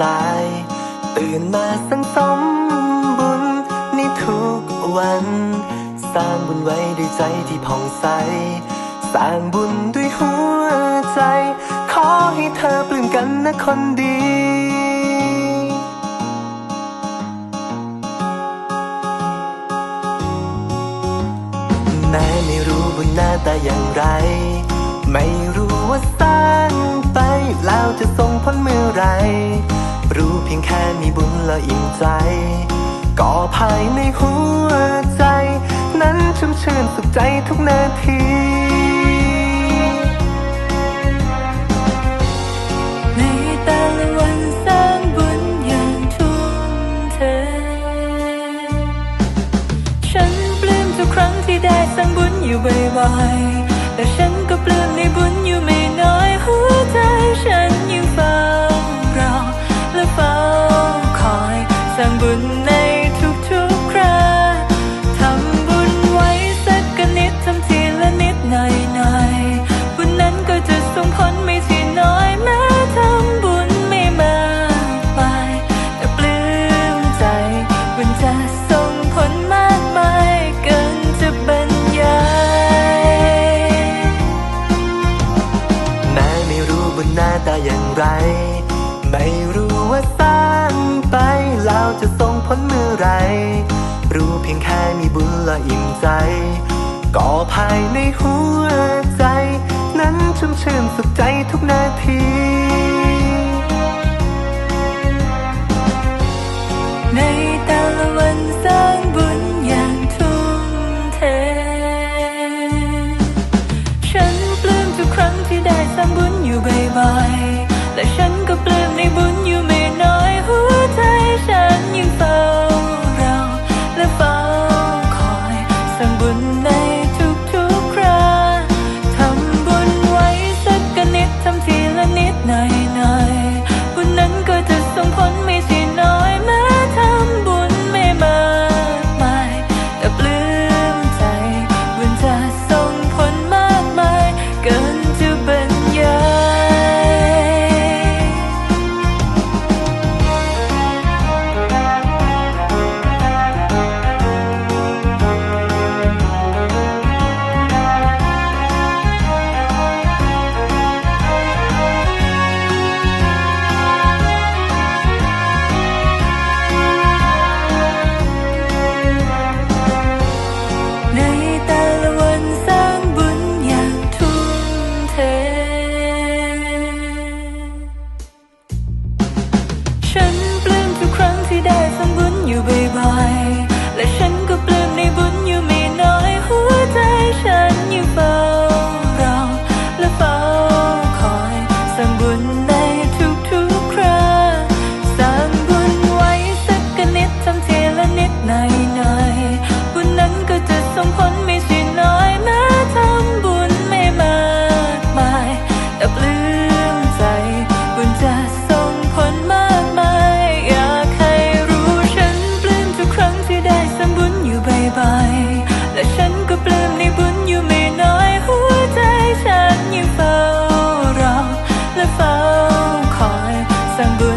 สาย ตื่นมาสังสมบุญในทุกวัน สร้างบุญไว้ด้วยใจที่ผ่องใส สร้างบุญด้วยหัวใจ ขอให้เธอปลื้มกันนะคนดีแม้ไม่รู้บุญหน้าตาอย่างไร ไม่รู้ว่าสร้างไปแล้วจะส่งผลเมื่อไร แล้วอิ่มใจก็ภายในหัวใจ นั้นชุ่มชื่นสุขใจทุกนาทีในแต่ละวันสร้างบุญอย่างทุ่มเทฉันปลื้มทุกครั้งที่ได้สร้างบุญอยู่บ่อยๆแต่ฉันก็ปลื้มในบุญอยู่ไม่น้อยหัวใจฉันยังฝ้า บุญในทุกๆคราทำบุญไว้สักกนิดทำทีละนิดหน่อยๆบุญนั้นก็จะส่งผลไม่ทีน้อยแม้ทำบุญไม่มากมายแต่ปลื้มใจบุญจะส่งผลมากมายเกินจะบรรยายแม้ไม่รู้บุญหน้าตาอย่างไรไม่ ไร รู้เพียงแค่มีบุญละอิ่มใจ ก่อภายในหัวใจ นั้นชุ่มชื่นสุขใจทุกนาทีในแต่ละวันสร้างบุญอย่างทุ่มเท ฉันปลื้มทุกครั้งที่ได้สร้างบุญอยู่บ่อย tan con and.